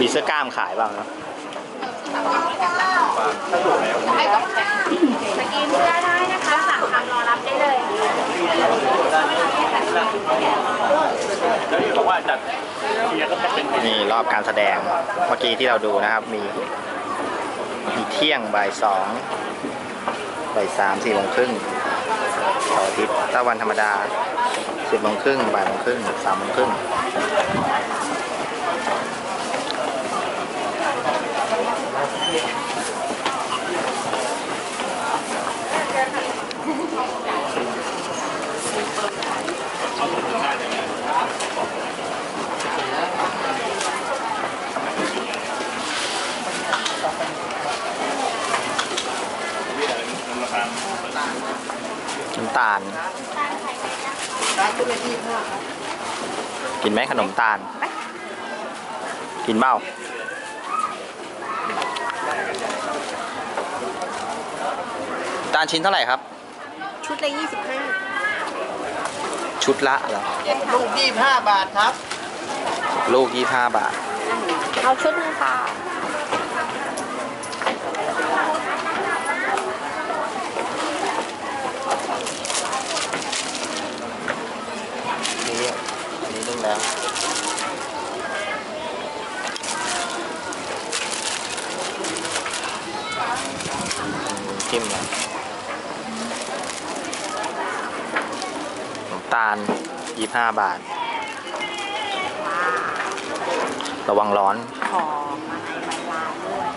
มีเสื้อกล้ามขายบ้างนะสกรีนเสื้อได้นะคะสั่งทำรอรับได้เลย แล้วที่บอกว่าจัดเชียร์ก็จะเป็ นี่รอบการแสดงเมื่อกี้ที่เราดูนะครับ มีมีเที่ยงบ่ายสองบ่ายสามสี่โมงครึ่งเสาร์อาทิตย์ถ้าวันธรรมดาสิบโมงครึ่งบ่ายโมงครึ่งสามโมงครึ่ง ราคา น้ำ ตาล กินไหมขนมตาล กินเบ้าตาลชิ้นเท่าไหร่ครับ ชุดละ25ชุดละเหรอลูกยี่ห้าบาทครับ ลูกยี่ห้าบาท เอาชุดนึงค่ะ นี่อันนี้นึ่ง แล้ว จิ้มเลยน้ำตาลยี่ห้าบาท ระวังร้อน ขอมาในใบลานด้วย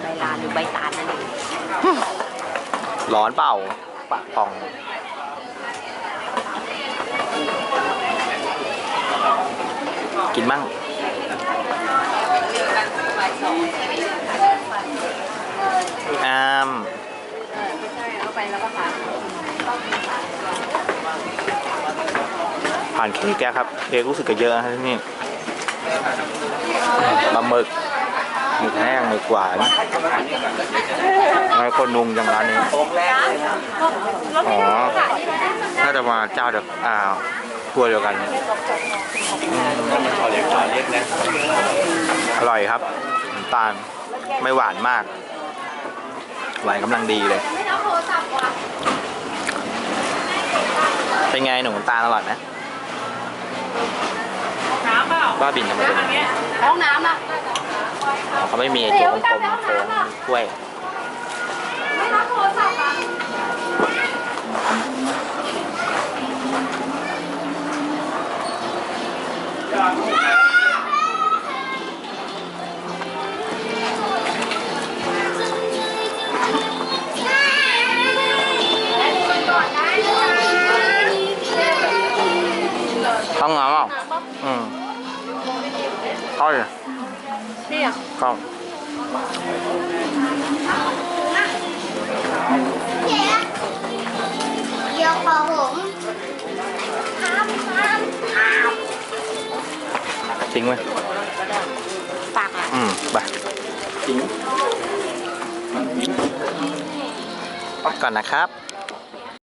ใบลานหรือใบตาลนั่นเอง ร้อนเปล่าปากพอง กิน มั่งอามเอาไปแล้วก็ขายผ่านเค้กแกครับเค้กรู้สึกจะเยอะนะที่นี่ปลาหมึกหมึกแห้งหมึกหวานแล้วคนนุงอย่างร้านนี้ อ๋อ น่าจะมาเจ้าเดียวอ่าทั วร์เดียวกันอืมขอเรียกขอเรียกนะอร่อยครับน้ำตาลไม่หวานมาก หวานกำลังดีเลย เป็นไงหนูน้ำตาลอร่อยไหมบ้าบินทำไมเป็นอย่างนี้ห้องน้ำอะอ๋อเขาไม่มีไอ้ตัวกลมๆโค้งถ้วยไม่รับโทรศัพท์อะ เข้าเลยนี่อะเข้าเดี๋ยวขอผมครับครับครับทิ้งไว้ฝากอะอืมไปทิ้งก่อนนะครับ